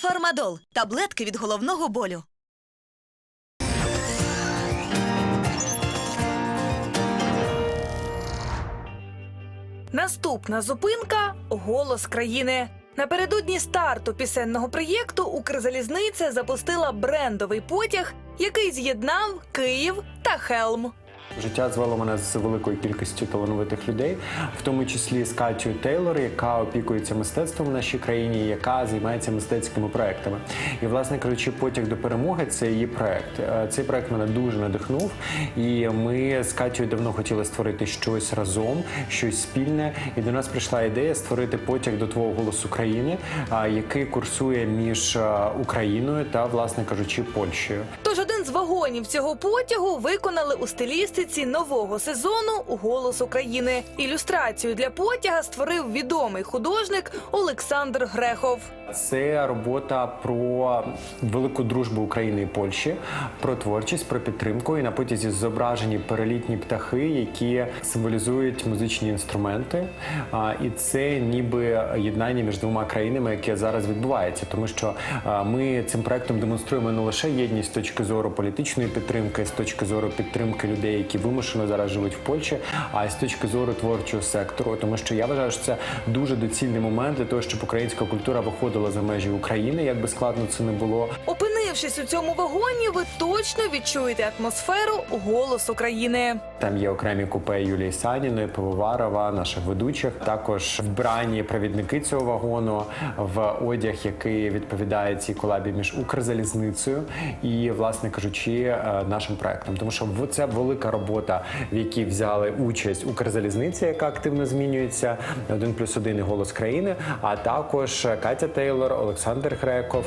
Фармадол таблетки від головного болю. Наступна зупинка голос країни. Напередодні старту пісенного проєкту Укрзалізниця запустила брендовий потяг, який з'єднав Київ та Хелм. Життя звело мене з великою кількістю талановитих людей, в тому числі з Катю Тейлор, яка опікується мистецтвом в нашій країні, яка займається мистецькими проектами. І, власне кажучи, потяг до перемоги це її проект. Е, Цей проект мене дуже надихнув, і ми з Катю давно хотіли створити щось разом, щось спільне. І до нас прийшла ідея створити потяг до твого голосу країни, який курсує між Україною та, власне кажучи, Польщею. Тож з вагонів цього потягу виконали у стилістиці нового сезону Голос України. Ілюстрацію для потяга створив відомий художник Олександр Грехов. Це робота про велику дружбу України і Польщі, про творчість, про підтримку. І на потязі зображені перелітні птахи, які символізують музичні інструменти. І це ніби єднання між двома країнами, яке зараз відбувається, тому що ми цим проектом демонструємо не лише єдність з точки зору політичної підтримки, з точки зору підтримки людей, які вимушено зараз живуть в Польщі, а й з точки зору творчого сектору, тому що я вважаю, що це дуже доцільний момент для того, щоб українська культура виходила за межі України, як би складно це не було. Опинившись у цьому вагоні, ви точно відчуєте атмосферу Голос України. Там є окремі купе Юлії Саніної, Пивоварова, наших ведучих. Також вбрані провідники цього вагону в одяг, який відповідає цій колабі між Укрзалізницею і, власне кажучи, е, нашим проектом. Тому що це велика робота, в якій взяли участь Укрзалізниця, яка активно змінюється, один плюс один і голос країни, а також Катя Тейлор, Олександр Греков.